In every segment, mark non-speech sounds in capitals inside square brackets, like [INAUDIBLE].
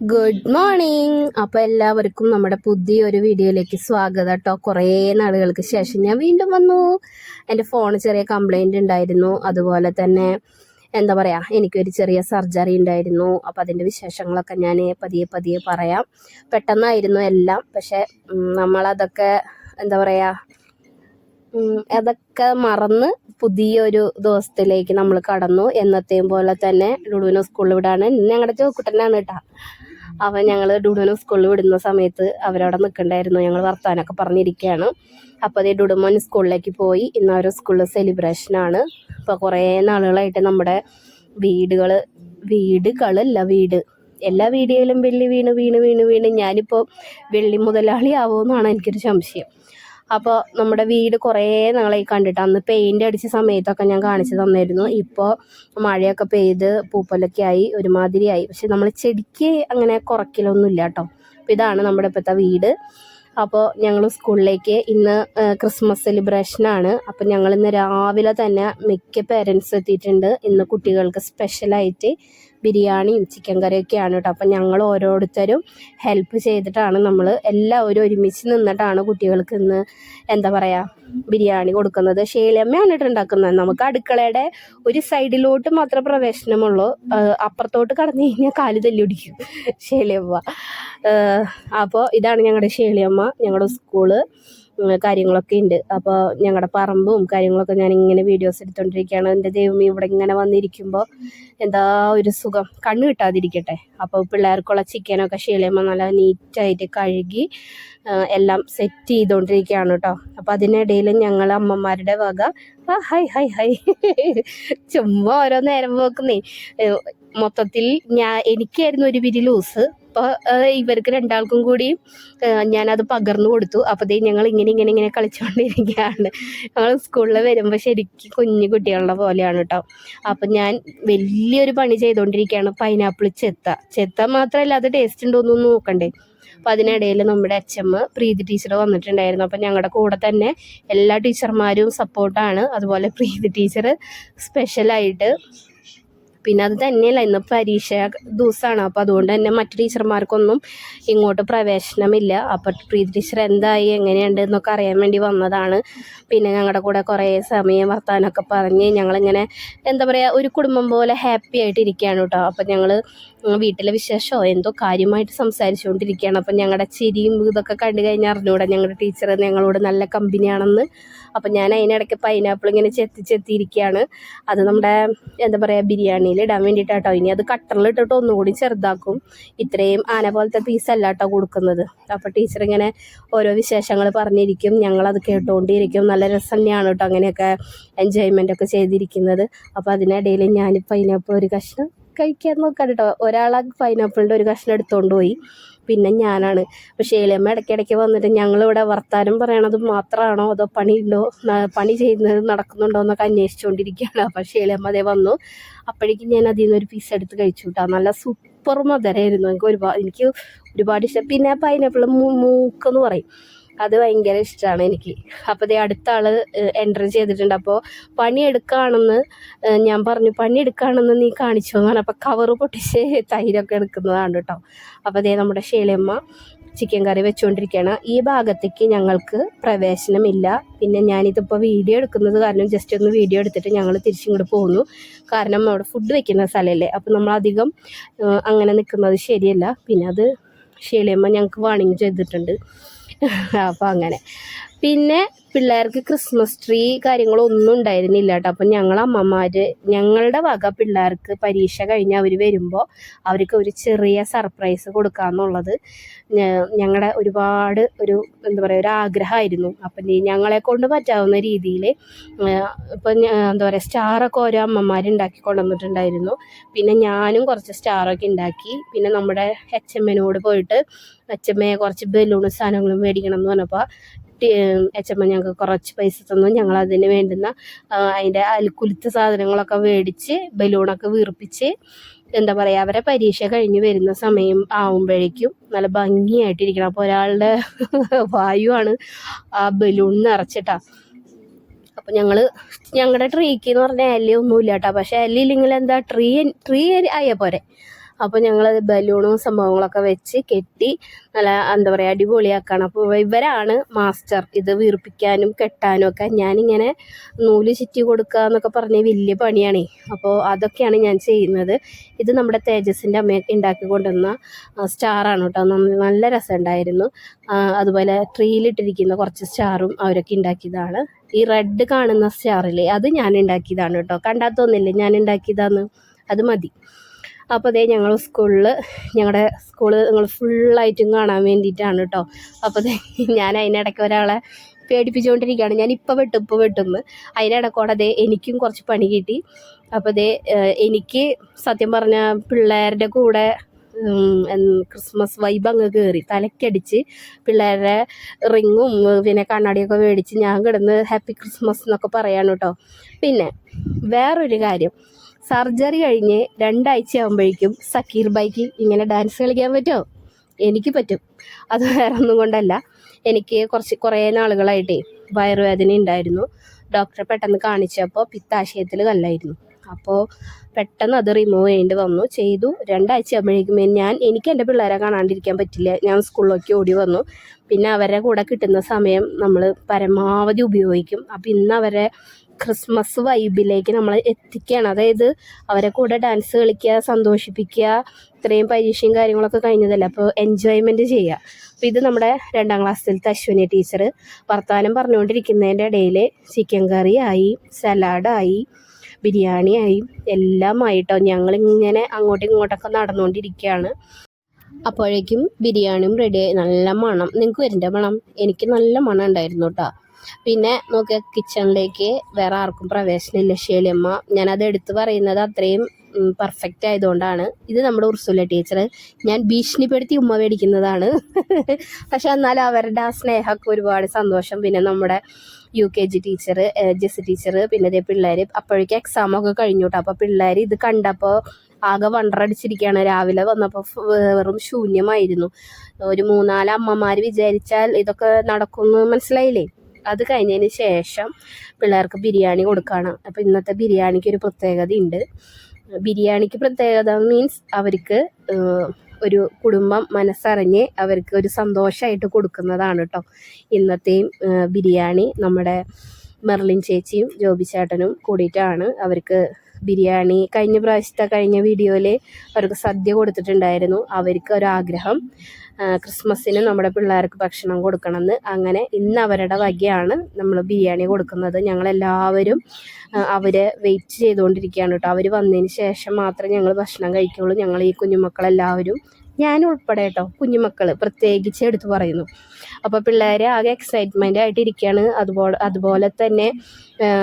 Good morning അപ്പോൾ എല്ലാവർക്കും നമ്മുടെ പുതിയൊരു വീഡിയോയിലേക്ക് സ്വാഗതം കേട്ടോ. കുറേ നാളുകൾക്ക് ശേഷം ഞാൻ വീണ്ടും വന്നു. എന്റെ ഫോൺ ചെറിയ കംപ്ലൈന്റ് ഉണ്ടായിരുന്നു. അതുപോലെ തന്നെ എന്താ പറയുക എനിക്കൊരു ചെറിയ സർജറി ഉണ്ടായിരുന്നു. അപ്പോൾ അതിന്റെ വിശേഷങ്ങളൊക്കെ ഞാൻ പതിയെ പതിയെ പറയാം. പെട്ടെന്നായിരുന്നു എല്ലാം. പക്ഷേ നമ്മളതൊക്കെ എന്താ പറയുക അതൊക്കെ മറന്ന് പുതിയൊരു ദിവസത്തിലേക്ക് നമ്മൾ കടന്നു. എന്നത്തെയും പോലെ തന്നെ ലുഡുവിനെ സ്കൂളിൽ വിടാണ്. ഞങ്ങളുടെ ചോക്കുട്ടനാണ് കേട്ടോ. അവൻ ഞങ്ങൾ ഡുഡുവിനെ സ്കൂളിൽ വിടുന്ന സമയത്ത് അവരവിടെ നിൽക്കണ്ടായിരുന്നു. ഞങ്ങൾ വർത്താനൊക്കെ പറഞ്ഞിരിക്കുകയാണ് അപ്പോൾ അതേ ഡുഡുമോൻ സ്കൂളിലേക്ക് പോയി. ഇന്ന് അവരുടെ സ്കൂളിൽ സെലിബ്രേഷനാണ് അപ്പോൾ കുറേ നാളുകളായിട്ട് നമ്മുടെ വീടുകൾ വീടുകളല്ല വീട്. എല്ലാ വീടുകളിലും വെള്ളി വീണ് വീണ് വീണ് വീണ്. ഞാനിപ്പോൾ വെള്ളി മുതലാളി ആവുമെന്നാണ് എനിക്കൊരു സംശയം. അപ്പോൾ നമ്മുടെ വീട് കുറേ നാളായി കണ്ടിട്ട് അന്ന് പെയിന്റ് അടിച്ച സമയത്തൊക്കെ ഞാൻ കാണിച്ചു തന്നിരുന്നു ഇപ്പോൾ മഴയൊക്കെ പെയ്ത് പൂപ്പലൊക്കെ ആയി ഒരുമാതിരിയായി. പക്ഷെ നമ്മൾ ചെടിക്ക് അങ്ങനെ കുറയ്ക്കലൊന്നുമില്ല കേട്ടോ. അപ്പോൾ ഇതാണ് നമ്മുടെ ഇപ്പോഴത്തെ വീട്. അപ്പോൾ ഞങ്ങൾ സ്കൂളിലേക്ക് ഇന്ന് ക്രിസ്മസ് സെലിബ്രേഷനാണ് അപ്പോൾ ഞങ്ങൾ ഇന്ന് രാവിലെ തന്നെ മിക്ക പേരൻസ് എത്തിയിട്ടുണ്ട്. ഇന്ന് കുട്ടികൾക്ക് സ്പെഷ്യലായിട്ട് ബിരിയാണിയും ചിക്കൻ കറിയൊക്കെയാണ് കേട്ടോ അപ്പം ഞങ്ങൾ ഓരോരുത്തരും ഹെൽപ്പ് ചെയ്തിട്ടാണ് നമ്മൾ എല്ലാവരും ഒരുമിച്ച് നിന്നിട്ടാണ് കുട്ടികൾക്ക് ഇന്ന് എന്താ പറയുക ബിരിയാണി കൊടുക്കുന്നത്. ഷേലിയമ്മയാണ് കേട്ടോ ഉണ്ടാക്കുന്നത് നമുക്ക് അടുക്കളയുടെ ഒരു സൈഡിലോട്ട് മാത്രമേ പ്രവേശനമുള്ളൂ. അപ്പുറത്തോട്ട് കടന്നു കഴിഞ്ഞാൽ കാൽ തല്ലി പിടിക്കും ഷേലിയമ്മ അപ്പോൾ ഇതാണ് ഞങ്ങളുടെ ഷേലിയമ്മ ഞങ്ങളുടെ സ്കൂൾ. കാര്യങ്ങളൊക്കെ ഉണ്ട്. അപ്പോൾ ഞങ്ങളുടെ പറമ്പും കാര്യങ്ങളൊക്കെ ഞാൻ ഇങ്ങനെ വീഡിയോസ് എടുത്തുകൊണ്ടിരിക്കുകയാണ് എന്റെ ദൈവം ഇവിടെ ഇങ്ങനെ വന്നിരിക്കുമ്പോൾ എന്താ ഒരു സുഖം. കണ്ണു കിട്ടാതിരിക്കട്ടെ. അപ്പോൾ പിള്ളേർക്കുള്ള ചിക്കനൊക്കെ ഷീലയമ്മ നല്ല നീറ്റായിട്ട് കഴുകി എല്ലാം സെറ്റ് ചെയ്തുകൊണ്ടിരിക്കുകയാണ് കേട്ടോ അപ്പോൾ അതിനിടയിൽ ഞങ്ങൾ അമ്മമാരുടെ വക ആ ഹൈ ഹൈ ഹൈ. ചുമ്മാ ഓരോ നേരം പോക്കുന്നേ. മൊത്തത്തിൽ ഞാൻ എനിക്കായിരുന്നു ഒരു പിരി ലൂസ്. അപ്പോൾ ഇവർക്ക് രണ്ടാൾക്കും കൂടി ഞാനത് പകർന്നു കൊടുത്തു. അപ്പോൾ ഞങ്ങൾ ഇങ്ങനെ ഇങ്ങനെ ഇങ്ങനെ കളിച്ചുകൊണ്ടിരിക്കുകയാണ് ഞങ്ങൾ സ്കൂളിൽ വരുമ്പോൾ ശരിക്കും കുഞ്ഞു കുട്ടികളുടെ പോലെയാണ് കേട്ടോ അപ്പം ഞാൻ വലിയൊരു പണി ചെയ്തുകൊണ്ടിരിക്കുകയാണ് പൈനാപ്പിൾ ചെത്ത. ചെത്ത മാത്രമല്ല അത് ടേസ്റ്റ് ഉണ്ടോ ഉണ്ടോയെന്ന് നോക്കണ്ടേ. അപ്പോൾ അതിനിടയിൽ നമ്മുടെ അച്ഛമ്മ പ്രീതി ടീച്ചർ വന്നിട്ടുണ്ടായിരുന്നു. അപ്പം ഞങ്ങളുടെ കൂടെ തന്നെ എല്ലാ ടീച്ചർമാരും സപ്പോർട്ടാണ് അതുപോലെ പ്രീതി ടീച്ചർ സ്പെഷ്യലായിട്ട് പിന്നെ അത് തന്നെയല്ല ഇന്ന് പരീക്ഷ ദിവസമാണ്. അപ്പോൾ അതുകൊണ്ട് തന്നെ മറ്റു ടീച്ചർമാർക്കൊന്നും ഇങ്ങോട്ട് പ്രവേശനമില്ല. അപ്പോൾ പ്രീതി ടീച്ചർ എന്തായി എങ്ങനെയുണ്ട് എന്നൊക്കെ അറിയാൻ വേണ്ടി വന്നതാണ്. പിന്നെ ഞങ്ങളുടെ കൂടെ കുറേ സമയം വർത്താനമൊക്കെ പറഞ്ഞ് ഞങ്ങളിങ്ങനെ എന്താ പറയുക ഒരു കുടുംബം പോലെ ഹാപ്പി ആയിട്ട് ഇരിക്കുകയാണ് കേട്ടോ അപ്പോൾ ഞങ്ങൾ വീട്ടിലെ വിശേഷമോ എന്തോ കാര്യമായിട്ട് സംസാരിച്ചുകൊണ്ടിരിക്കുകയാണ്. അപ്പം ഞങ്ങളുടെ ചിരിയും ഇതൊക്കെ കണ്ടു കഴിഞ്ഞാൽ അറിഞ്ഞുകൂടാ ഞങ്ങളുടെ ടീച്ചർ ഞങ്ങളോട് നല്ല കമ്പനിയാണെന്ന് അപ്പം ഞാൻ അതിനിടയ്ക്ക് പൈനാപ്പിൾ ഇങ്ങനെ ചെത്തി ചെത്തിയിരിക്കുകയാണ് അത് നമ്മുടെ എന്താ പറയുക ബിരിയാണിയിൽ ഇടാൻ വേണ്ടിയിട്ടാട്ടോ. ഇനി അത് കട്ടറിലിട്ടിട്ട് ഒന്നുകൂടി ചെറുതാക്കും. ഇത്രയും ആന പോലത്തെ പീസല്ല കേട്ടോ കൊടുക്കുന്നത്. അപ്പോൾ ടീച്ചർ ഇങ്ങനെ ഓരോ വിശേഷങ്ങൾ പറഞ്ഞിരിക്കും. ഞങ്ങളത് കേട്ടുകൊണ്ടിരിക്കും നല്ല രസം തന്നെയാണ് കേട്ടോ അങ്ങനെയൊക്കെ എൻജോയ്മെന്റ് ഒക്കെ ചെയ്തിരിക്കുന്നത്. അപ്പോൾ അതിനിടയിൽ ഞാൻ പൈനാപ്പിൾ ഒരു കഷ്ണം കഴിക്കാൻ നോക്കാം കേട്ടോ ഒരാളെ പൈനാപ്പിളിന്റെ ഒരു കഷ്ണം എടുത്തുകൊണ്ട് പോയി. പിന്നെ ഞാനാണ്. പക്ഷേ ഏലിയമ്മ ഇടയ്ക്കിടയ്ക്ക് വന്നിട്ട് ഞങ്ങളിവിടെ വർത്താനം പറയണത് മാത്രമാണോ അതോ പണിയുണ്ടോ? പണി ചെയ്യുന്നത് നടക്കുന്നുണ്ടോ എന്നൊക്കെ അന്വേഷിച്ചുകൊണ്ടിരിക്കുകയാണ് അപ്പോൾ ഏലിയമ്മ അതേ വന്നു. അപ്പോഴേക്കും ഞാൻ അതിൽ നിന്ന് ഒരു പീസ് എടുത്ത് കഴിച്ചു കേട്ടോ നല്ല സൂപ്പർ മധുരമായിരുന്നു എനിക്ക് ഒരുപാട് എനിക്ക് ഒരുപാട് ഇഷ്ടം. പിന്നെ പൈനാപ്പിൾ മൂക്കെന്ന് പറയും. അത് ഭയങ്കര ഇഷ്ടമാണ് എനിക്ക്. അപ്പോൾ ദേ അടുത്ത ആൾ എന്റർ ചെയ്തിട്ടുണ്ട്. അപ്പോൾ പണിയെടുക്കുകയാണെന്ന് ഞാൻ പറഞ്ഞു പണിയെടുക്കുകയാണെന്ന് നീ കാണിച്ചു എന്നാണ്. അപ്പോൾ കവറ് പൊട്ടിച്ച് തൈരൊക്കെ എടുക്കുന്നതാണ് കേട്ടോ. അപ്പോൾ ദേ നമ്മുടെ ഷേളിയമ്മ ചിക്കൻ കറി വെച്ചുകൊണ്ടിരിക്കുകയാണ് ഈ ഭാഗത്തേക്ക് ഞങ്ങൾക്ക് പ്രവേശനമില്ല. പിന്നെ ഞാനിതിപ്പോൾ വീഡിയോ എടുക്കുന്നത് കാരണം ജസ്റ്റ് ഒന്ന് വീഡിയോ എടുത്തിട്ട് ഞങ്ങൾ തിരിച്ചിങ്ങോട്ട് പോകുന്നു കാരണം അവിടെ ഫുഡ് വെക്കുന്ന സ്ഥലമല്ലേ അപ്പോൾ നമ്മളധികം അങ്ങനെ നിൽക്കുന്നത് ശരിയല്ല. പിന്നെ അത് ഷേളിയമ്മ ഞങ്ങൾക്ക് വാണിംഗ് ചെയ്തിട്ടുണ്ട്. [LAUGHS] അപ്പോൾ അങ്ങനെ. പിന്നെ പിള്ളേർക്ക് ക്രിസ്മസ് ട്രീ കാര്യങ്ങളൊന്നും ഉണ്ടായിരുന്നില്ല കേട്ടോ അപ്പം ഞങ്ങൾ അമ്മമാർ ഞങ്ങളുടെ വക പിള്ളേർക്ക് പരീക്ഷ കഴിഞ്ഞ് അവർ വരുമ്പോൾ അവർക്ക് ഒരു ചെറിയ സർപ്രൈസ് കൊടുക്കാന്നുള്ളത് ഞങ്ങളുടെ ഒരുപാട് ഒരു എന്താ പറയുക ഒരു ആഗ്രഹമായിരുന്നു അപ്പം ഞങ്ങളെ കൊണ്ട് പറ്റാവുന്ന രീതിയിൽ ഇപ്പം എന്താ പറയുക സ്റ്റാറൊക്കെ ഓരോ അമ്മമാർ ഉണ്ടാക്കി കൊണ്ടുവന്നിട്ടുണ്ടായിരുന്നു. പിന്നെ ഞാനും കുറച്ച് സ്റ്റാറൊക്കെ ഉണ്ടാക്കി പിന്നെ നമ്മുടെ എച്ച് പോയിട്ട് എച്ചമ്മയെ കുറച്ച് ബലൂണ് സാധനങ്ങളും മേടിക്കണം എന്ന് പറഞ്ഞപ്പോൾ എച്ചമ്മ ഞങ്ങൾക്ക് കുറച്ച് പൈസ തന്നു. ഞങ്ങൾ അതിന് വേണ്ടുന്ന അതിന്റെ അൽക്കുലിത്ത സാധനങ്ങളൊക്കെ മേടിച്ച് ബലൂണൊക്കെ വീർപ്പിച്ച് എന്താ പറയുക അവരെ പരീക്ഷ കഴിഞ്ഞ് വരുന്ന സമയം ആവുമ്പോഴേക്കും നല്ല ഭംഗിയായിട്ടിരിക്കണം. അപ്പോൾ ഒരാളുടെ [LAUGHS] വായുവാണ് ആ ബലൂൺ നിറച്ചിട്ടാ. അപ്പോൾ ഞങ്ങൾ ഞങ്ങളുടെ ട്രീക്ക് എന്ന് പറഞ്ഞാൽ എല്ലി ഒന്നുമില്ല കേട്ടോ പക്ഷേ എല്ലി ഇല്ലെങ്കിൽ എന്താ ട്രീ ട്രീ ആയ പോരെ. അപ്പോൾ ഞങ്ങൾ ബലൂണും സംഭവങ്ങളൊക്കെ വെച്ച് കെട്ടി നല്ല എന്താ പറയുക അടിപൊളിയാക്കാണ്. അപ്പോൾ ഇവരാണ് മാസ്റ്റർ. ഇത് വീർപ്പിക്കാനും കെട്ടാനും ഒക്കെ ഞാനിങ്ങനെ നൂൽ ചുറ്റി കൊടുക്കുക എന്നൊക്കെ പറഞ്ഞ് വലിയ പണിയാണേ. അപ്പോൾ അതൊക്കെയാണ് ഞാൻ ചെയ്യുന്നത്. ഇത് നമ്മുടെ തേജസിന്റെ അമ്മയൊക്കെ ഉണ്ടാക്കി കൊണ്ടുവന്ന സ്റ്റാറാണ് കേട്ടോ. നല്ല രസമുണ്ടായിരുന്നു അതുപോലെ ട്രീയിലിട്ടിരിക്കുന്ന കുറച്ച് സ്റ്റാറും അവരൊക്കെ ഉണ്ടാക്കിയതാണ് ഈ റെഡ് കാണുന്ന സ്റ്റാറില്ലേ അത് ഞാൻ ഉണ്ടാക്കിയതാണ് കേട്ടോ. കണ്ടാത്തൊന്നില്ലേ? ഞാൻ ഉണ്ടാക്കിയതാന്ന് അത് മതി. അപ്പോൾ അതേ ഞങ്ങൾ സ്കൂളിൽ ഞങ്ങളുടെ സ്കൂളിൽ നിങ്ങൾ ഫുള്ളായിട്ടും കാണാൻ വേണ്ടിയിട്ടാണ് കേട്ടോ അപ്പോൾ ദേ ഞാൻ അതിനിടയ്ക്ക് ഒരാളെ പേടിപ്പിച്ചുകൊണ്ടിരിക്കുകയാണ് ഞാൻ ഇപ്പോൾ വെട്ടും ഇപ്പോൾ വെട്ടുമെന്ന് അതിനിടക്കോടെ അതേ എനിക്കും കുറച്ച് പണി കിട്ടി. അപ്പോൾ അതേ എനിക്ക് സത്യം പറഞ്ഞ പിള്ളേരുടെ കൂടെ ക്രിസ്മസ് വൈബ് അങ്ങ് കയറി തലക്കടിച്ച് പിള്ളേരുടെ റിങ്ങും പിന്നെ കണ്ണാടിയൊക്കെ മേടിച്ച് ഞാൻ കിടന്ന് ഹാപ്പി ക്രിസ്മസ് എന്നൊക്കെ പറയാണ് കേട്ടോ പിന്നെ വേറൊരു കാര്യം. സർജറി കഴിഞ്ഞ് രണ്ടാഴ്ച ആകുമ്പോഴേക്കും സക്കീർ ബൈക്ക് ഇങ്ങനെ ഡാൻസ് കളിക്കാൻ പറ്റുമോ? എനിക്ക് പറ്റും. അത് വേറെ ഒന്നും കൊണ്ടല്ല. എനിക്ക് കുറച്ച് കുറേ നാളുകളായിട്ടേ വയറുവേദന ഉണ്ടായിരുന്നു. ഡോക്ടറെ പെട്ടെന്ന് കാണിച്ചപ്പോൾ പിത്താശയത്തിൽ കല്ലായിരുന്നു. അപ്പോൾ പെട്ടെന്ന് അത് റിമൂവ് ചെയ്യേണ്ടി വന്നു. ചെയ്തു. രണ്ടാഴ്ച ആകുമ്പോഴേക്കും ഞാൻ എനിക്ക് എന്റെ പിള്ളേരെ കാണാണ്ടിരിക്കാൻ പറ്റില്ല. ഞാൻ സ്കൂളിലേക്ക് ഓടി വന്നു. പിന്നെ അവരുടെ കൂടെ കിട്ടുന്ന സമയം നമ്മൾ പരമാവധി ഉപയോഗിക്കും. അപ്പോൾ ഇന്ന് അവരെ ക്രിസ്മസ് വൈബിലേക്ക് നമ്മൾ എത്തിക്കുകയാണ് അതായത് അവരെ കൂടെ ഡാൻസ് കളിക്കുക സന്തോഷിപ്പിക്കുക ഇത്രയും പരീക്ഷയും കാര്യങ്ങളൊക്കെ കഴിഞ്ഞതല്ല? അപ്പോൾ എൻജോയ്മെന്റ് ചെയ്യുക. അപ്പോൾ ഇത് നമ്മുടെ രണ്ടാം ക്ലാസ്സിലത്തെ അശ്വിനി ടീച്ചർ വർത്തമാനം പറഞ്ഞുകൊണ്ടിരിക്കുന്നതിന്റെ ഇടയിൽ ചിക്കൻ കറി ആയി സലാഡായി ബിരിയാണി ആയി എല്ലാം ആയിട്ടോ. ഞങ്ങളിങ്ങനെ അങ്ങോട്ടും ഇങ്ങോട്ടൊക്കെ നടന്നുകൊണ്ടിരിക്കുകയാണ്. അപ്പോഴേക്കും ബിരിയാണിയും റെഡിയായി നല്ല മണം. നിങ്ങൾക്ക് വരണ്ട മണം? എനിക്ക് നല്ല മണം ഉണ്ടായിരുന്നു കേട്ടോ പിന്നെ നോക്കിയ കിച്ചണിലേക്ക് വേറെ ആർക്കും പ്രവേശനമില്ല. ഷേളിയമ്മ ഞാനത് എടുത്തു പറയുന്നത് അത്രയും പെർഫെക്റ്റ് ആയതുകൊണ്ടാണ്. ഇത് നമ്മുടെ ഉർസുല ടീച്ചർ ഞാൻ ഭീഷണിപ്പെടുത്തി ഉമ്മ മേടിക്കുന്നതാണ്. [LAUGHS] പക്ഷെ എന്നാൽ അവരുടെ ആ സ്നേഹമൊക്കെ ഒരുപാട് സന്തോഷം. പിന്നെ നമ്മുടെ U K G teacher Jess teacher പിന്നെ ഇതേ പിള്ളേർ അപ്പോഴേക്കും എക്സാമൊക്കെ കഴിഞ്ഞു കേട്ടോ അപ്പോൾ പിള്ളേർ ഇത് കണ്ടപ്പോൾ ആകെ വണ്ടറടിച്ചിരിക്കുകയാണ് രാവിലെ വന്നപ്പോൾ വെറും ശൂന്യമായിരുന്നു. ഒരു മൂന്നാൽ അമ്മമാർ വിചാരിച്ചാൽ ഇതൊക്കെ നടക്കുമെന്ന് മനസ്സിലായില്ലേ? അത് കഴിഞ്ഞതിന് ശേഷം പിള്ളേർക്ക് ബിരിയാണി കൊടുക്കുകയാണ് അപ്പോൾ ഇന്നത്തെ ബിരിയാണിക്ക് ഒരു പ്രത്യേകത ഉണ്ട്. ബിരിയാണിക്ക് പ്രത്യേകത മീൻസ് അവർക്ക് ഒരു കുടുംബം മനസ്സറിഞ്ഞ് അവർക്ക് ഒരു സന്തോഷമായിട്ട് കൊടുക്കുന്നതാണ് കേട്ടോ ഇന്നത്തെയും ബിരിയാണി നമ്മുടെ മെർലിൻ ചേച്ചിയും ജോബി ചേട്ടനും കൂടിയിട്ടാണ് അവർക്ക് ബിരിയാണി കഴിഞ്ഞ പ്രാവശ്യത്തെ കഴിഞ്ഞ വീഡിയോയിൽ അവർക്ക് സദ്യ കൊടുത്തിട്ടുണ്ടായിരുന്നു. അവർക്ക് ഒരാഗ്രഹം ക്രിസ്മസിന് നമ്മുടെ പിള്ളേർക്ക് ഭക്ഷണം കൊടുക്കണമെന്ന്. അങ്ങനെ ഇന്ന് അവരുടെ വകയാണ് നമ്മൾ ബിരിയാണി കൊടുക്കുന്നത്. ഞങ്ങളെല്ലാവരും അവരെ വെയിറ്റ് ചെയ്തുകൊണ്ടിരിക്കുകയാണ് കേട്ടോ. അവർ വന്നതിന് ശേഷം മാത്രമേ ഞങ്ങൾ ഭക്ഷണം കഴിക്കുള്ളൂ. ഞങ്ങൾ ഈ കുഞ്ഞുമക്കളെല്ലാവരും ഞാൻ ഉൾപ്പെടെ കേട്ടോ കുഞ്ഞുമക്കൾ പ്രത്യേകിച്ച് എടുത്തു പറയുന്നു. അപ്പോൾ പിള്ളേർ ആകെ എക്സൈറ്റ്മെന്റ് ആയിട്ടിരിക്കുകയാണ് അതുപോലെ അതുപോലെ തന്നെ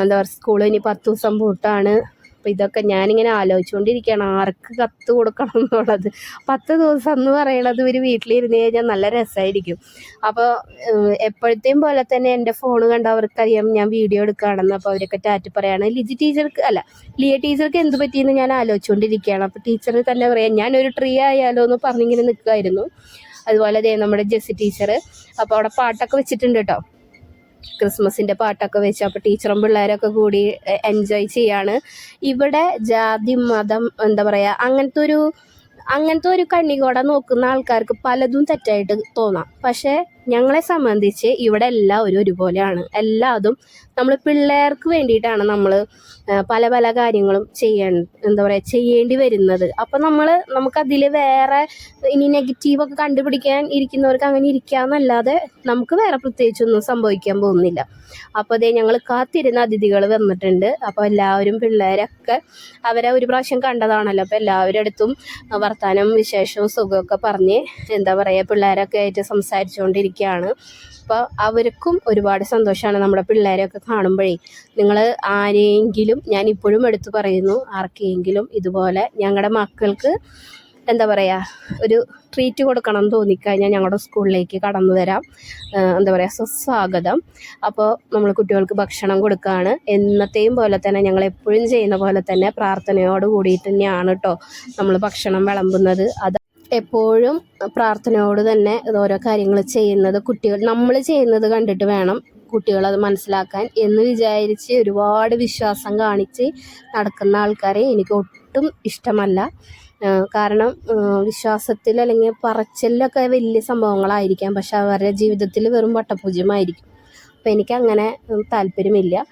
എന്താ പറയുക സ്കൂൾ ഇനി പത്ത് ദിവസം പൂട്ടാണ്. അപ്പോൾ ഇതൊക്കെ ഞാനിങ്ങനെ ആലോചിച്ചുകൊണ്ടിരിക്കുകയാണ് ആർക്ക് കത്ത് കൊടുക്കണം എന്നുള്ളത്. പത്ത് ദിവസം എന്ന് പറയണത് ഒരു വീട്ടിലിരുന്ന് കഴിഞ്ഞാൽ നല്ല രസമായിരിക്കും അപ്പോൾ എപ്പോഴത്തെയും പോലെ തന്നെ എന്റെ ഫോൺ കണ്ട അവർക്കറിയാം ഞാൻ വീഡിയോ എടുക്കുകയാണെന്ന്. അപ്പോൾ അവരൊക്കെ ടാറ്റ് പറയുകയാണ് ലിജി ടീച്ചർക്ക് അല്ല ലിയ ടീച്ചർക്ക് എന്ത് പറ്റിയെന്ന് ഞാൻ ആലോചിച്ചുകൊണ്ടിരിക്കുകയാണ് അപ്പോൾ ടീച്ചർ തന്നെ പറയാം ഞാനൊരു ട്രീ ആയാലോ എന്ന് പറഞ്ഞിങ്ങനെ നിൽക്കുമായിരുന്നു അതുപോലെ ദേ നമ്മുടെ ജെസ്സി ടീച്ചർ അപ്പോൾ അവിടെ പാട്ടൊക്കെ വെച്ചിട്ടുണ്ട് കേട്ടോ. ക്രിസ്മസിന്റെ പാട്ടൊക്കെ വെച്ച് അപ്പോൾ ടീച്ചറും പിള്ളേരൊക്കെ കൂടി എൻജോയ് ചെയ്യാണ്. ഇവിടെ ജാതി മതം എന്താ പറയുക അങ്ങനത്തെ ഒരു അങ്ങനത്തെ ഒരു കണ്ണികോടെ നോക്കുന്ന ആൾക്കാർക്ക് പലതും തെറ്റായിട്ട് തോന്നാം. പക്ഷേ ഞങ്ങളെ സംബന്ധിച്ച് ഇവിടെ എല്ലാവരും ഒരുപോലെയാണ്. എല്ലാതും നമ്മൾ പിള്ളേർക്ക് വേണ്ടിയിട്ടാണ് നമ്മൾ പല പല കാര്യങ്ങളും ചെയ്യേണ്ട എന്താ പറയുക ചെയ്യേണ്ടി വരുന്നത്. അപ്പോൾ നമ്മൾ നമുക്കതിൽ വേറെ ഇനി നെഗറ്റീവൊക്കെ കണ്ടുപിടിക്കാൻ ഇരിക്കുന്നവർക്ക് അങ്ങനെ ഇരിക്കാമെന്നല്ലാതെ നമുക്ക് വേറെ പ്രത്യേകിച്ചൊന്നും സംഭവിക്കാൻ പോകുന്നില്ല. അപ്പോൾ അതേ ഞങ്ങൾ കാത്തിരുന്ന അതിഥികൾ വന്നിട്ടുണ്ട്. അപ്പോൾ എല്ലാവരും പിള്ളേരൊക്കെ അവരെ ഒരു പ്രാവശ്യം കണ്ടതാണല്ലോ. അപ്പോൾ എല്ലാവരുടെ അടുത്തും വർത്തമാനം വിശേഷവും സുഖമൊക്കെ പറഞ്ഞ് എന്താ പറയുക പിള്ളേരൊക്കെ ആയിട്ട് സംസാരിച്ചുകൊണ്ടിരിക്കുകയാണ് അപ്പോൾ അവർക്കും ഒരുപാട് സന്തോഷമാണ് നമ്മുടെ പിള്ളേരെയൊക്കെ കാണുമ്പോഴേ. നിങ്ങൾ ആരെയെങ്കിലും ഞാൻ ഇപ്പോഴും എടുത്തു പറയുന്നു ആർക്കെങ്കിലും ഇതുപോലെ ഞങ്ങളുടെ മക്കൾക്ക് എന്താ പറയുക ഒരു ട്രീറ്റ് കൊടുക്കണം എന്ന് തോന്നിക്കഴിഞ്ഞാൽ ഞങ്ങളുടെ സ്കൂളിലേക്ക് കടന്നു വരാം. എന്താ പറയുക സുസ്വാഗതം. അപ്പോൾ നമ്മൾ കുട്ടികൾക്ക് ഭക്ഷണം കൊടുക്കുകയാണ് എന്നത്തെയും പോലെ തന്നെ ഞങ്ങൾ എപ്പോഴും ചെയ്യുന്ന പോലെ തന്നെ പ്രാർത്ഥനയോട് കൂടിയിട്ട് തന്നെയാണ് കേട്ടോ നമ്മൾ ഭക്ഷണം വിളമ്പുന്നത്. അത് എപ്പോഴും പ്രാർത്ഥനയോട് തന്നെ ഓരോ കാര്യങ്ങൾ ചെയ്യുന്നത് കുട്ടികൾ നമ്മൾ ചെയ്യുന്നത് കണ്ടിട്ട് വേണം കുട്ടികളത് മനസ്സിലാക്കാൻ എന്ന് വിചാരിച്ച് ഒരുപാട് വിശ്വാസം കാണിച്ച് നടക്കുന്ന ആൾക്കാരെ എനിക്ക് ഒട്ടും ഇഷ്ടമല്ല. കാരണം വിശ്വാസത്തിൽ അല്ലെങ്കിൽ പറച്ചിലൊക്കെ വലിയ സംഭവങ്ങളായിരിക്കാം പക്ഷെ അവരുടെ ജീവിതത്തിൽ വെറും വട്ടപൂജ്യമായിരിക്കും. അപ്പം എനിക്കങ്ങനെ താല്പര്യമില്ല.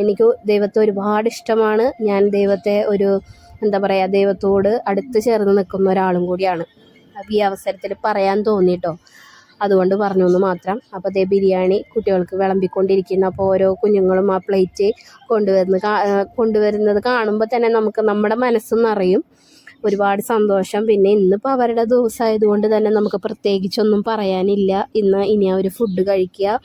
എനിക്ക് ദൈവത്തെ ഒരുപാട് ഇഷ്ടമാണ്. ഞാൻ ദൈവത്തെ ഒരു എന്താ പറയുക ദൈവത്തോട് അടുത്ത് ചേർന്ന് നിൽക്കുന്ന ഒരാളും കൂടിയാണ്. അപ്പോൾ ഈ അവസരത്തിൽ പറയാൻ തോന്നിട്ടോ? അതുകൊണ്ട് പറഞ്ഞു എന്ന് മാത്രം. അപ്പോൾ അതേ ബിരിയാണി കുട്ടികൾക്ക് വിളമ്പിക്കൊണ്ടിരിക്കുന്നു. അപ്പോൾ ഓരോ കുഞ്ഞുങ്ങളും ആ പ്ലേറ്റ് കൊണ്ടുവരുന്ന കൊണ്ടുവരുന്നത് കാണുമ്പോൾ തന്നെ നമുക്ക് നമ്മുടെ മനസ്സെന്ന് അറിയും ഒരുപാട് സന്തോഷം. പിന്നെ ഇന്നിപ്പോൾ അവരുടെ ദിവസമായതുകൊണ്ട് തന്നെ നമുക്ക് പ്രത്യേകിച്ചൊന്നും പറയാനില്ല. ഇന്ന് ഇനി അവർ ഫുഡ് കഴിക്കുക.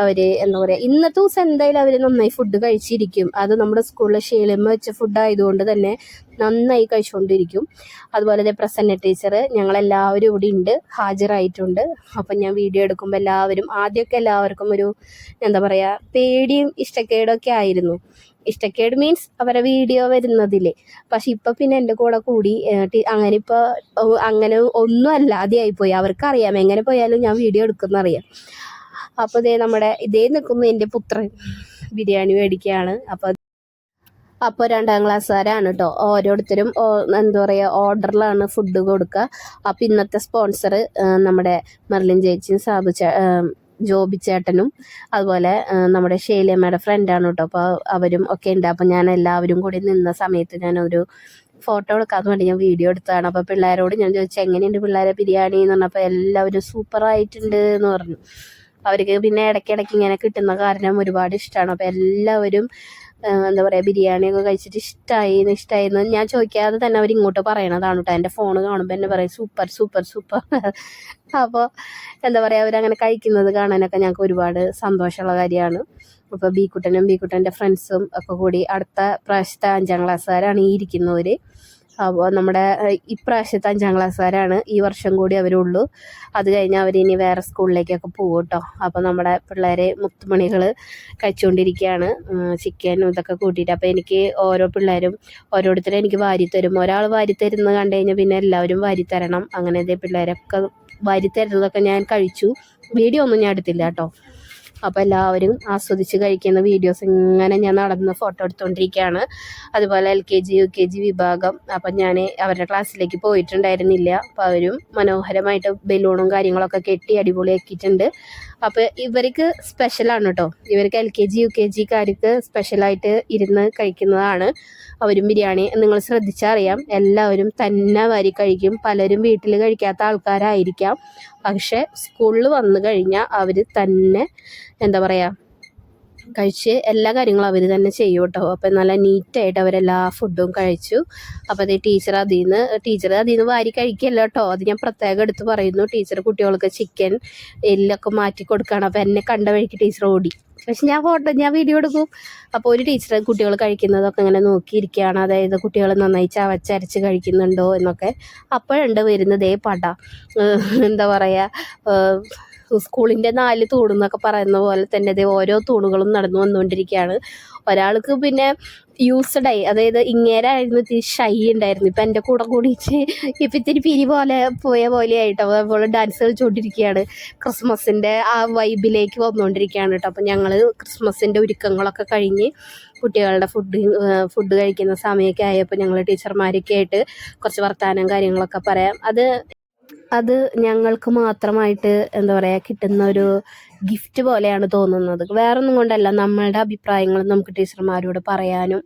അവർ എന്താ പറയുക ഇന്നത്തെ ദിവസം എന്തായാലും അവർ നന്നായി ഫുഡ് കഴിച്ചിരിക്കും. അത് നമ്മുടെ സ്കൂളിലെ ശീലമ വെച്ച ഫുഡ് ആയതുകൊണ്ട് തന്നെ നന്നായി കഴിച്ചുകൊണ്ടിരിക്കും അതുപോലെ തന്നെ പ്രസന്ന ടീച്ചർ ഞങ്ങളെല്ലാവരും ഇവിടെ ഉണ്ട് ഹാജരായിട്ടുണ്ട്. അപ്പം ഞാൻ വീഡിയോ എടുക്കുമ്പോൾ എല്ലാവരും ആദ്യമൊക്കെ എല്ലാവർക്കും ഒരു എന്താ പറയാ പേടിയും ഇഷ്ടക്കേടൊക്കെ ആയിരുന്നു. ഇഷ്ടക്കേട് മീൻസ് അവരെ വീഡിയോ വരുന്നതിൽ പക്ഷെ ഇപ്പം പിന്നെ എന്റെ കൂടെ കൂടി അങ്ങനെ ഇപ്പോൾ അങ്ങനെ ഒന്നും അല്ലാതെ ആയിപ്പോയി അവർക്കറിയാം എങ്ങനെ പോയാലും ഞാൻ വീഡിയോ എടുക്കുന്നറിയാം അപ്പോൾ ഇതേ നമ്മുടെ ഇതേ നിൽക്കുന്ന എന്റെ പുത്രൻ ബിരിയാണി മേടിക്കുകയാണ്. അപ്പോൾ അപ്പോൾ രണ്ടാം ക്ലാസ്സുകാരാണ് കേട്ടോ ഓരോരുത്തരും എന്താ പറയുക ഓർഡറിലാണ് ഫുഡ് കൊടുക്കുക. അപ്പോൾ ഇന്നത്തെ സ്പോൺസർ നമ്മുടെ മെർലിൻ ചേച്ചിയും സാബു ജോബി ചേട്ടനും അതുപോലെ നമ്മുടെ ഷെയ്ലമ്മയുടെ ഫ്രണ്ടാണ് കേട്ടോ അപ്പോൾ അവരും ഒക്കെ ഉണ്ട്. അപ്പോൾ ഞാൻ എല്ലാവരും കൂടി നിന്ന സമയത്ത് ഞാൻ ഒരു ഫോട്ടോ എടുക്കാതെ വേണ്ടി ഞാൻ വീഡിയോ എടുത്തതാണ്. അപ്പോൾ പിള്ളേരോട് ഞാൻ ചോദിച്ചു എങ്ങനെയുണ്ട് പിള്ളേരെ ബിരിയാണി? എന്ന് പറഞ്ഞപ്പോൾ എല്ലാവരും സൂപ്പർ ആയിട്ടുണ്ട് എന്ന് പറഞ്ഞു. അവർക്ക് പിന്നെ ഇടയ്ക്കിടയ്ക്ക് ഇങ്ങനെ കിട്ടുന്ന കാരണം ഒരുപാട് ഇഷ്ടമാണ് അപ്പോൾ എല്ലാവരും എന്താ പറയുക ബിരിയാണിയൊക്കെ കഴിച്ചിട്ട് ഇഷ്ടമായി ഇഷ്ടമായി എന്ന് ഞാൻ ചോദിക്കാതെ തന്നെ അവർ ഇങ്ങോട്ട് പറയണതാണ് കേട്ടോ എന്റെ ഫോൺ കാണുമ്പോൾ എന്നെ പറയും സൂപ്പർ സൂപ്പർ സൂപ്പർ. അപ്പോൾ എന്താ പറയുക അവരങ്ങനെ കഴിക്കുന്നത് കാണാനൊക്കെ ഞങ്ങൾക്ക് ഒരുപാട് സന്തോഷമുള്ള കാര്യമാണ്. അപ്പോൾ ബീക്കുട്ടനും ബീക്കുട്ടന്റെ ഫ്രണ്ട്സും ഒക്കെ കൂടി അടുത്ത പ്രാവശ്യത്തെ അഞ്ചാം ക്ലാസ്സുകാരാണ് ഈ ഇരിക്കുന്നവർ അപ്പോൾ നമ്മുടെ ഇപ്രാവശ്യത്തെ അഞ്ചാം ക്ലാസ്സുകാരാണ് ഈ വർഷം കൂടി അവരുള്ളൂ. അത് കഴിഞ്ഞ് അവരിനി വേറെ സ്കൂളിലേക്കൊക്കെ പോകും കേട്ടോ അപ്പോൾ നമ്മുടെ പിള്ളേരെ മുത്തുമണികൾ കഴിച്ചുകൊണ്ടിരിക്കുകയാണ് ചിക്കനും ഇതൊക്കെ കൂട്ടിയിട്ട്. അപ്പോൾ എനിക്ക് ഓരോ പിള്ളേരും ഓരോരുത്തരും എനിക്ക് വാരി തരും ഒരാൾ വാരി തരുന്നത് കണ്ടു കഴിഞ്ഞാൽ പിന്നെ എല്ലാവരും വാരി തരണം അങ്ങനെ പിള്ളേരൊക്കെ വാരി തരുന്നതൊക്കെ ഞാൻ കഴിച്ചു. വീഡിയോ ഒന്നും ഞാൻ എടുത്തില്ല കേട്ടോ. അപ്പോൾ എല്ലാവരും ആസ്വദിച്ച് കഴിക്കുന്ന വീഡിയോസ് ഇങ്ങനെ ഞാൻ നടന്ന് ഫോട്ടോ എടുത്തുകൊണ്ടിരിക്കുകയാണ് അതുപോലെ L K G U K G വിഭാഗം. അപ്പം ഞാൻ അവരുടെ ക്ലാസ്സിലേക്ക് പോയിട്ടുണ്ടായിരുന്നില്ല. അപ്പോൾ അവരും മനോഹരമായിട്ട് ബലൂണും കാര്യങ്ങളൊക്കെ കെട്ടി അടിപൊളിയാക്കിയിട്ടുണ്ട്. അപ്പോൾ ഇവർക്ക് സ്പെഷ്യലാണ് കേട്ടോ ഇവർക്ക് L K G U K ജിക്കാർക്ക് സ്പെഷ്യലായിട്ട് ഇരുന്ന് കഴിക്കുന്നതാണ് അവരും ബിരിയാണി. നിങ്ങൾ ശ്രദ്ധിച്ചാൽ അറിയാം എല്ലാവരും തന്നെ വാരി കഴിക്കും. പലരും വീട്ടിൽ കഴിക്കാത്ത ആൾക്കാരായിരിക്കാം. പക്ഷെ സ്കൂളിൽ വന്നു കഴിഞ്ഞാൽ അവർ തന്നെ എന്താ പറയുക കഴിച്ച് എല്ലാ കാര്യങ്ങളും അവർ തന്നെ ചെയ്യും കേട്ടോ അപ്പം നല്ല നീറ്റായിട്ട് അവരെല്ലാ ഫുഡും കഴിച്ചു. അപ്പോൾ അതേ ടീച്ചർ അതിൽ നിന്ന് ടീച്ചർ അതിൽ നിന്ന് വാരി കഴിക്കല്ല കേട്ടോ. അത് ഞാൻ പ്രത്യേകം എടുത്ത് പറയുന്നു. ടീച്ചർ കുട്ടികൾക്ക് ചിക്കൻ എല്ലൊക്കെ മാറ്റി കൊടുക്കണം. അപ്പം എന്നെ കണ്ട വഴിക്ക് ടീച്ചർ ഓടി. പക്ഷെ ഞാൻ ഫോട്ടോ ഞാൻ വീഡിയോ എടുക്കും. അപ്പോൾ ഒരു ടീച്ചർ കുട്ടികൾ കഴിക്കുന്നതൊക്കെ ഇങ്ങനെ നോക്കിയിരിക്കുകയാണ്. അതായത് കുട്ടികൾ നന്നായി ചവച്ചരച്ച് കഴിക്കുന്നുണ്ടോ എന്നൊക്കെ. അപ്പോഴുണ്ട് വരുന്നതേ പട. എന്താ പറയുക സ്കൂളിന്റെ നാല് തൂണെന്നൊക്കെ പറയുന്ന പോലെ തന്നെ ഇത് ഓരോ തൂണുകളും നടന്നു വന്നുകൊണ്ടിരിക്കുകയാണ്. ഒരാൾക്ക് പിന്നെ യൂസ്ഡ് ആയി. അതായത് ഇങ്ങേരായിരുന്നു ഇത്തിരി ഷൈ ഉണ്ടായിരുന്നു. ഇപ്പം എന്റെ കൂടെ കൂടിയിട്ട് ഇപ്പം ഇത്തിരി പിരി പോലെ പോയ പോലെ ആയിട്ടോ അതുപോലെ ഡാൻസ് കളിച്ചുകൊണ്ടിരിക്കുകയാണ് ക്രിസ്മസിന്റെ ആ വൈബിലേക്ക് വന്നുകൊണ്ടിരിക്കുകയാണ് കേട്ടോ. അപ്പം ഞങ്ങൾ ക്രിസ്മസിന്റെ ഒരുക്കങ്ങളൊക്കെ കഴിഞ്ഞ് കുട്ടികളുടെ ഫുഡ് ഫുഡ് കഴിക്കുന്ന സമയമൊക്കെ ആയപ്പോൾ ഞങ്ങൾ ടീച്ചർമാരൊക്കെ ആയിട്ട് കുറച്ച് വർത്തമാനം കാര്യങ്ങളൊക്കെ പറയാം. അത് അത് ഞങ്ങൾക്ക് മാത്രമായിട്ട് എന്താ പറയുക കിട്ടുന്ന ഒരു ഗിഫ്റ്റ് പോലെയാണ് തോന്നുന്നത്. വേറൊന്നും കൊണ്ടല്ല നമ്മളുടെ അഭിപ്രായങ്ങൾ നമുക്ക് ടീച്ചർമാരോട് പറയാനും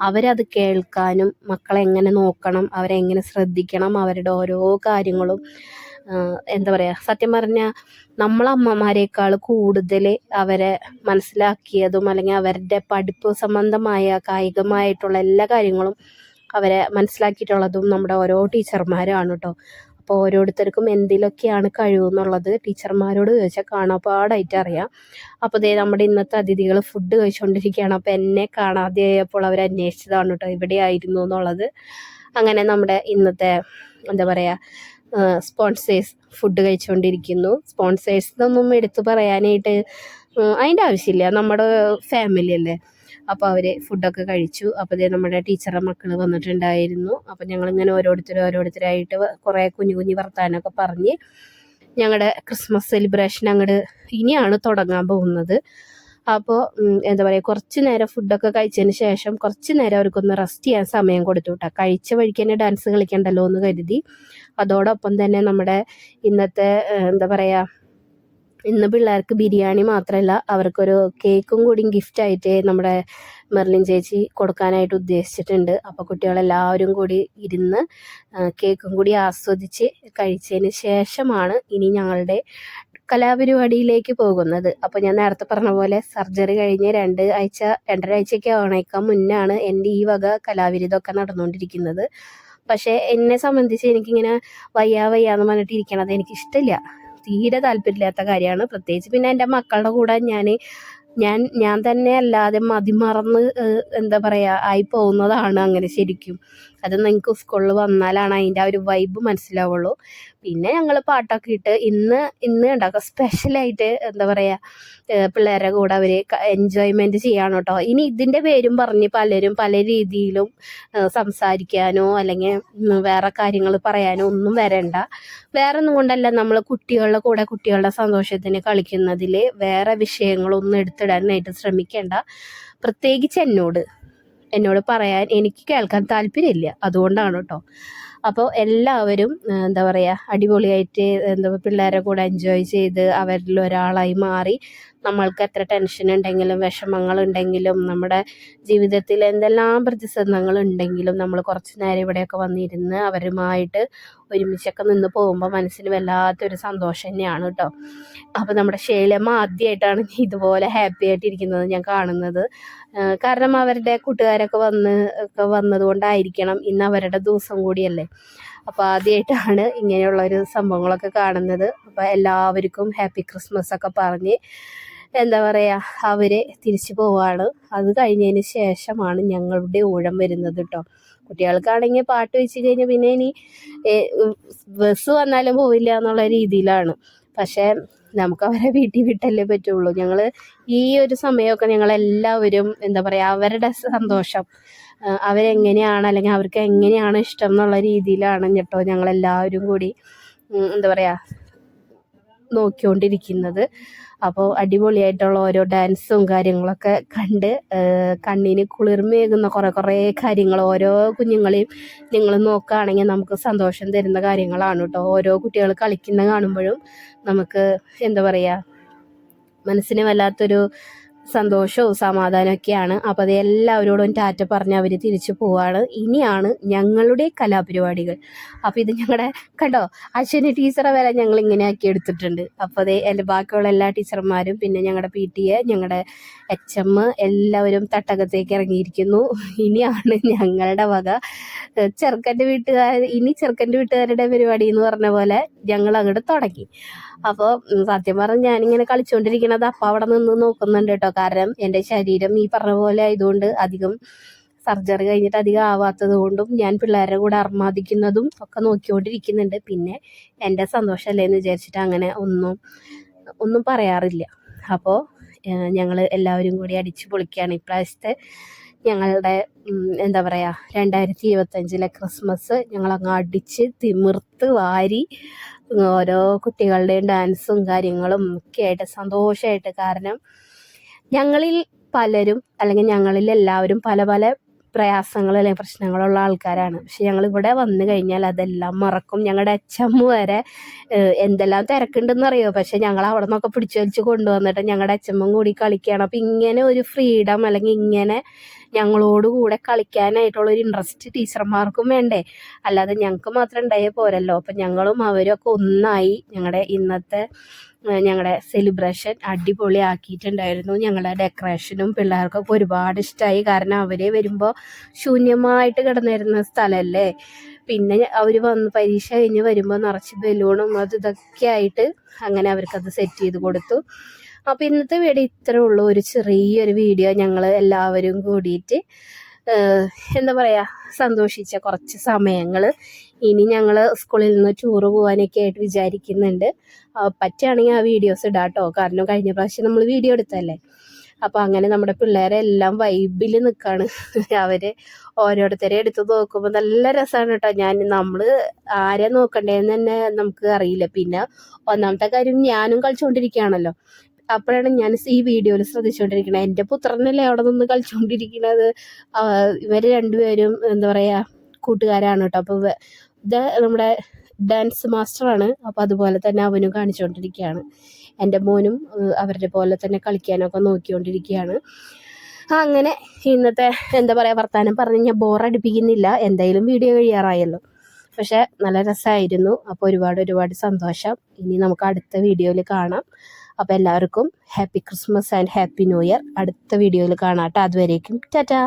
അവരത് കേൾക്കാനും മക്കളെ എങ്ങനെ നോക്കണം അവരെ എങ്ങനെ ശ്രദ്ധിക്കണം അവരുടെ ഓരോ കാര്യങ്ങളും എന്താ പറയുക സത്യം പറഞ്ഞാൽ നമ്മളമ്മമാരെക്കാൾ കൂടുതൽ അവരെ മനസ്സിലാക്കിയതും അല്ലെങ്കിൽ അവരുടെ പഠിപ്പ് സംബന്ധമായ കായികമായിട്ടുള്ള എല്ലാ കാര്യങ്ങളും അവരെ മനസ്സിലാക്കിയിട്ടുള്ളതും നമ്മുടെ ഓരോ ടീച്ചർമാരാണ് കേട്ടോ അപ്പോൾ ഓരോരുത്തർക്കും എന്തിലൊക്കെയാണ് കഴിവെന്നുള്ളത് ടീച്ചർമാരോട് ചോദിച്ചാൽ കാണാപ്പാടായിട്ട് അറിയാം. അപ്പോൾ ദേ നമ്മുടെ ഇന്നത്തെ അതിഥികൾ ഫുഡ് കഴിച്ചുകൊണ്ടിരിക്കുകയാണ് അപ്പോൾ എന്നെ കാണാതെ ആയപ്പോൾ അവർ അന്വേഷിച്ചതാണ് കേട്ടോ ഇവിടെ ആയിരുന്നു എന്നുള്ളത്. അങ്ങനെ നമ്മുടെ ഇന്നത്തെ എന്താ പറയുക സ്പോൺസേഴ്സ് ഫുഡ് കഴിച്ചുകൊണ്ടിരിക്കുന്നു സ്പോൺസേഴ്സ് സ്പോൺസേഴ്സിനൊന്നും എടുത്തു പറയാനായിട്ട് അതിന്റെ ആവശ്യമില്ല. നമ്മുടെ ഫാമിലി അല്ലേ? അപ്പോൾ അവർ ഫുഡൊക്കെ കഴിച്ചു. അപ്പോൾ ഇതേ നമ്മുടെ ടീച്ചറുടെ മക്കൾ വന്നിട്ടുണ്ടായിരുന്നു. അപ്പോൾ ഞങ്ങളിങ്ങനെ ഓരോരുത്തരും ഓരോരുത്തരായിട്ട് കുറേ കുഞ്ഞു കുഞ്ഞു വർത്താനമൊക്കെ പറഞ്ഞ് ഞങ്ങളുടെ ക്രിസ്മസ് സെലിബ്രേഷൻ അങ്ങോട്ട് ഇനിയാണ് തുടങ്ങാൻ പോകുന്നത്. അപ്പോൾ എന്താ പറയുക കുറച്ച് നേരം ഫുഡൊക്കെ കഴിച്ചതിന് ശേഷം കുറച്ച് നേരം അവർക്കൊന്ന് റെസ്റ്റ് ചെയ്യാൻ സമയം കൊടുത്തു കേട്ടോ കഴിച്ച വഴിക്ക് തന്നെ ഡാൻസ് കളിക്കണ്ടല്ലോ എന്ന് കരുതി. അതോടൊപ്പം തന്നെ നമ്മുടെ ഇന്നത്തെ എന്താ പറയുക ഇന്ന് പിള്ളേർക്ക് ബിരിയാണി മാത്രമല്ല അവർക്കൊരു കേക്കും കൂടി ഗിഫ്റ്റായിട്ട് നമ്മുടെ മെർലിൻ ചേച്ചി കൊടുക്കാനായിട്ട് ഉദ്ദേശിച്ചിട്ടുണ്ട്. അപ്പോൾ കുട്ടികളെല്ലാവരും കൂടി ഇരുന്ന് കേക്കും കൂടി ആസ്വദിച്ച് കഴിച്ചതിന് ശേഷമാണ് ഇനി ഞങ്ങളുടെ കലാപരിപാടിയിലേക്ക് പോകുന്നത്. അപ്പോൾ ഞാൻ നേരത്തെ പറഞ്ഞ പോലെ സർജറി കഴിഞ്ഞ് രണ്ട് ആഴ്ച രണ്ടര ആഴ്ചയൊക്കെ ആവണേക്കാൾ മുന്നാണ് എന്റെ ഈ വക കലാവിരുദ്ധമൊക്കെ നടന്നുകൊണ്ടിരിക്കുന്നത്. പക്ഷേ എന്നെ സംബന്ധിച്ച് എനിക്കിങ്ങനെ വയ്യ വയ്യാന്ന് പറഞ്ഞിട്ട് ഇരിക്കണത് എനിക്കിഷ്ടമില്ല തീരെ താല്പര്യമില്ലാത്ത കാര്യമാണ്. പ്രത്യേകിച്ച് പിന്നെ എന്റെ മക്കളുടെ കൂടെ ഞാൻ ഞാൻ ഞാൻ തന്നെ അല്ലാതെ മതിമറന്ന് എന്താ പറയുക ആയി പോകുന്നതാണ് അങ്ങനെ ശരിക്കും. അത് നിങ്ങൾക്ക് സ്കൂളിൽ വന്നാലാണ് അതിന്റെ ആ ഒരു വൈബ് മനസ്സിലാവുള്ളൂ. പിന്നെ ഞങ്ങൾ പാട്ടൊക്കെ ഇട്ട് ഇന്ന് ഇന്ന് ഉണ്ടാക്കുക സ്പെഷ്യലായിട്ട് എന്താ പറയുക പിള്ളേരുടെ കൂടെ അവർ എൻജോയ്മെന്റ് ചെയ്യാണ് കേട്ടോ ഇനി ഇതിന്റെ പേരും പറഞ്ഞ് പലരും പല രീതിയിലും സംസാരിക്കാനോ അല്ലെങ്കിൽ വേറെ കാര്യങ്ങൾ പറയാനോ ഒന്നും വരണ്ട. വേറെ ഒന്നും കൊണ്ടല്ല നമ്മൾ കുട്ടികളുടെ കൂടെ കുട്ടികളുടെ സന്തോഷത്തിന് കളിക്കുന്നതിൽ വേറെ വിഷയങ്ങളൊന്നും എടുത്തിടാനായിട്ട് ശ്രമിക്കേണ്ട. പ്രത്യേകിച്ച് എന്നോട്. എന്നോട് പറയാൻ എനിക്ക് കേൾക്കാൻ താല്പര്യമില്ല. അതുകൊണ്ടാണ് കേട്ടോ അപ്പോൾ എല്ലാവരും എന്താ പറയുക അടിപൊളിയായിട്ട് എന്താ പിള്ളേരെ കൂടെ എൻജോയ് ചെയ്ത് അവരിൽ ഒരാളായി മാറി. നമ്മൾക്ക് എത്ര ടെൻഷൻ ഉണ്ടെങ്കിലും വിഷമങ്ങൾ ഉണ്ടെങ്കിലും നമ്മുടെ ജീവിതത്തിൽ എന്തെല്ലാം പ്രതിസന്ധങ്ങൾ ഉണ്ടെങ്കിലും നമ്മൾ കുറച്ച് നേരം ഇവിടെയൊക്കെ വന്നിരുന്ന് അവരുമായിട്ട് ഒരുമിച്ചൊക്കെ നിന്ന് പോകുമ്പോൾ മനസ്സിന് വല്ലാത്തൊരു സന്തോഷം തന്നെയാണ് കേട്ടോ. അപ്പോൾ നമ്മുടെ ശൈലമ്മ ആദ്യമായിട്ടാണ് [LAUGHS] ഇതുപോലെ ഹാപ്പി ആയിട്ടിരിക്കുന്നത് ഞാൻ കാണുന്നത്. കാരണം അവരുടെ കൂട്ടുകാരൊക്കെ വന്ന് ഒക്കെ വന്നതുകൊണ്ടായിരിക്കണം ഇന്ന് അവരുടെ ദിവസം കൂടിയല്ലേ. അപ്പോൾ ആദ്യമായിട്ടാണ് ഇങ്ങനെയുള്ളൊരു സംഭവങ്ങളൊക്കെ കാണുന്നത്. അപ്പോൾ എല്ലാവർക്കും ഹാപ്പി ക്രിസ്മസ് ഒക്കെ പറഞ്ഞ് എന്താ പറയുക അവർ തിരിച്ചു പോവാണ്. അത് കഴിഞ്ഞതിന് ശേഷമാണ് ഞങ്ങളുടെ ഊഴം വരുന്നത് കേട്ടോ കുട്ടികൾക്കാണെങ്കിൽ പാട്ട് വെച്ച് കഴിഞ്ഞാൽ പിന്നെ ഇനി ബസ് വന്നാലും പോവില്ല എന്നുള്ള രീതിയിലാണ്. പക്ഷേ നമുക്ക് അവരെ വീട്ടിൽ വിട്ടല്ലേ പറ്റുള്ളൂ. ഞങ്ങൾ ഈ ഒരു സമയമൊക്കെ ഞങ്ങളെല്ലാവരും എന്താ പറയുക അവരുടെ സന്തോഷം അവരെങ്ങനെയാണ് അല്ലെങ്കിൽ അവർക്ക് എങ്ങനെയാണ് ഇഷ്ടം എന്നുള്ള രീതിയിലാണ് കേട്ടോ ഞങ്ങളെല്ലാവരും കൂടി എന്താ പറയുക നോക്കിക്കൊണ്ടിരിക്കുന്നത്. അപ്പോൾ അടിപൊളിയായിട്ടുള്ള ഓരോ ഡാൻസും കാര്യങ്ങളൊക്കെ കണ്ട് കണ്ണിന് കുളിർമയേകുന്ന കുറേ കുറേ കാര്യങ്ങൾ ഓരോ കുഞ്ഞുങ്ങളെയും നിങ്ങൾ നോക്കുകയാണെങ്കിൽ നമുക്ക് സന്തോഷം തരുന്ന കാര്യങ്ങളാണ് കേട്ടോ. ഓരോ കുട്ടികൾ കളിക്കുന്ന കാണുമ്പോഴും നമുക്ക് എന്താ പറയുക മനസ്സിന് വല്ലാത്തൊരു സന്തോഷവും സമാധാനമൊക്കെയാണ്. അപ്പോൾ അത് എല്ലാവരോടും ടാറ്റ പറഞ്ഞ് അവർ തിരിച്ചു പോവാണ്. ഇനിയാണ് ഞങ്ങളുടെ കലാപരിപാടികൾ. അപ്പോൾ ഇത് ഞങ്ങളുടെ കണ്ടോ? അശ്വിനി ടീച്ചറെ വരെ ഞങ്ങൾ ഇങ്ങനെ ആക്കി എടുത്തിട്ടുണ്ട്. അപ്പോൾ അതേ ബാക്കിയുള്ള എല്ലാ ടീച്ചർമാരും പിന്നെ ഞങ്ങളുടെ പി ടി എ ഞങ്ങളുടെ എച്ച് എം എല്ലാവരും തട്ടകത്തേക്ക് ഇറങ്ങിയിരിക്കുന്നു. ഇനിയാണ് ഞങ്ങളുടെ വക. ചെറുക്കന്റെ വീട്ടുകാർ ഇനി ചെറുക്കന്റെ വീട്ടുകാരുടെ പരിപാടി എന്ന് പറഞ്ഞ പോലെ ഞങ്ങൾ അങ്ങോട്ട് തുടങ്ങി. അപ്പോൾ സത്യം പറഞ്ഞ് ഞാനിങ്ങനെ കളിച്ചുകൊണ്ടിരിക്കണത് അപ്പം അവിടെ നിന്ന് നോക്കുന്നുണ്ട് കേട്ടോ. കാരണം എന്റെ ശരീരം ഈ പറഞ്ഞ പോലെ ആയതുകൊണ്ട് അധികം സർജറി കഴിഞ്ഞിട്ട് അധികം ആവാത്തത് കൊണ്ടും ഞാൻ പിള്ളേരുടെ കൂടെ അർമാദിക്കുന്നതും ഒക്കെ നോക്കിക്കൊണ്ടിരിക്കുന്നുണ്ട്. പിന്നെ എന്റെ സന്തോഷമല്ലേ എന്ന് വിചാരിച്ചിട്ട് അങ്ങനെ ഒന്നും ഒന്നും പറയാറില്ല. അപ്പോൾ ഞങ്ങൾ എല്ലാവരും കൂടി അടിച്ചു പൊളിക്കുകയാണ്. ഇപ്രാവശ്യത്തെ ഞങ്ങളുടെ എന്താ പറയുക രണ്ടായിരത്തി ഇരുപത്തഞ്ചിലെ ക്രിസ്മസ് ഞങ്ങളങ്ങ് അടിച്ച് തിമിർത്ത് വാരി ഓരോ കുട്ടികളുടെയും ഡാൻസും കാര്യങ്ങളും ഒക്കെ ആയിട്ട് സന്തോഷമായിട്ട് കാരണം ഞങ്ങളിൽ പലരും അല്ലെങ്കിൽ ഞങ്ങളിൽ എല്ലാവരും പല പല പ്രയാസങ്ങൾ അല്ലെങ്കിൽ പ്രശ്നങ്ങളുള്ള ആൾക്കാരാണ്. പക്ഷെ ഞങ്ങൾ ഇവിടെ വന്നു കഴിഞ്ഞാൽ അതെല്ലാം മറക്കും. ഞങ്ങളുടെ അച്ചമ്മ വരെ എന്തെല്ലാം തിരക്കുണ്ടെന്ന് അറിയോ പക്ഷെ ഞങ്ങൾ അവിടെ നിന്നൊക്കെ പിടിച്ചു വലിച്ച് കൊണ്ടുവന്നിട്ട് ഞങ്ങളുടെ അച്ചമ്മ കൂടി കളിക്കുകയാണ്. അപ്പം ഇങ്ങനെ ഒരു ഫ്രീഡം അല്ലെങ്കിൽ ഇങ്ങനെ ഞങ്ങളോട് കൂടെ കളിക്കാനായിട്ടുള്ള ഒരു ഇൻട്രസ്റ്റ് ടീച്ചർമാർക്കും വേണ്ടേ. അല്ലാതെ ഞങ്ങൾക്ക് മാത്രം ഉണ്ടായേ പോരല്ലോ. അപ്പം ഞങ്ങളും അവരൊക്കെ ഒന്നായി ഞങ്ങളുടെ ഇന്നത്തെ ഞങ്ങളുടെ സെലിബ്രേഷൻ അടിപൊളിയാക്കിയിട്ടുണ്ടായിരുന്നു. ഞങ്ങളുടെ ഡെക്കറേഷനും പിള്ളേർക്കൊക്കെ ഒരുപാട് ഇഷ്ടമായി കാരണം അവർ വരുമ്പോൾ ശൂന്യമായിട്ട് കിടന്നിരുന്ന സ്ഥലമല്ലേ പിന്നെ അവർ വന്ന് പരീക്ഷ കഴിഞ്ഞ് വരുമ്പോൾ നിറച്ച് ബലൂണും അത് ഇതൊക്കെ ആയിട്ട് അങ്ങനെ അവർക്കത് സെറ്റ് ചെയ്ത് കൊടുത്തു. അപ്പോൾ ഇന്നത്തെ വീഡിയോ ഇത്രേ ഉള്ളൂ. ഒരു ചെറിയൊരു വീഡിയോ ഞങ്ങൾ എല്ലാവരും കൂടിയിട്ട് എന്താ പറയുക സന്തോഷിച്ച കുറച്ച് സമയങ്ങൾ ഇനി ഞങ്ങൾ സ്കൂളിൽ നിന്ന് ടൂറ് പോകാനൊക്കെ ആയിട്ട് വിചാരിക്കുന്നുണ്ട്. പറ്റുകയാണെങ്കിൽ ആ വീഡിയോസ് ഇടാം കേട്ടോ കാരണം കഴിഞ്ഞ പ്രാവശ്യം നമ്മൾ വീഡിയോ എടുത്തല്ലേ അപ്പോൾ അങ്ങനെ നമ്മുടെ പിള്ളേരെ എല്ലാം വൈബിൽ നിൽക്കുകയാണ് [LAUGHS] അവർ ഓരോരുത്തരെ എടുത്ത് നോക്കുമ്പോൾ നല്ല രസമാണ് കേട്ടോ ഞാൻ നമ്മൾ ആരെ നോക്കണ്ടേന്ന് തന്നെ നമുക്ക് അറിയില്ല. പിന്നെ ഒന്നാമത്തെ കാര്യം ഞാനും കളിച്ചുകൊണ്ടിരിക്കുകയാണല്ലോ അപ്പോഴാണ് ഞാൻ ഈ വീഡിയോയിൽ ശ്രദ്ധിച്ചുകൊണ്ടിരിക്കുന്നത് എന്റെ പുത്രനല്ലേ അവിടെ നിന്ന് കളിച്ചുകൊണ്ടിരിക്കുന്നത് ഇവർ രണ്ടുപേരും എന്താ പറയുക കൂട്ടുകാരാണ് കേട്ടോ അപ്പോൾ ഇത് നമ്മുടെ ഡാൻസ് മാസ്റ്ററാണ്. അപ്പോൾ അതുപോലെ തന്നെ അവനും കാണിച്ചുകൊണ്ടിരിക്കുകയാണ് എന്റെ മോനും അവരുടെ പോലെ തന്നെ കളിക്കാനൊക്കെ നോക്കിക്കൊണ്ടിരിക്കുകയാണ് അങ്ങനെ ഇന്നത്തെ എന്താ പറയുക വർത്തമാനം പറഞ്ഞ് ഞാൻ ബോറടിപ്പിക്കുന്നില്ല എന്തായാലും വീഡിയോ കഴിയാറായല്ലോ. പക്ഷേ നല്ല രസമായിരുന്നു അപ്പോൾ ഒരുപാട് ഒരുപാട് സന്തോഷം. ഇനി നമുക്ക് അടുത്ത വീഡിയോയിൽ കാണാം. അപ്പോൾ എല്ലാവർക്കും happy Christmas and happy new year അടുത്ത വീഡിയോയിൽ കാണാം കേട്ടോ. അതുവരേക്കും ടാറ്റാ.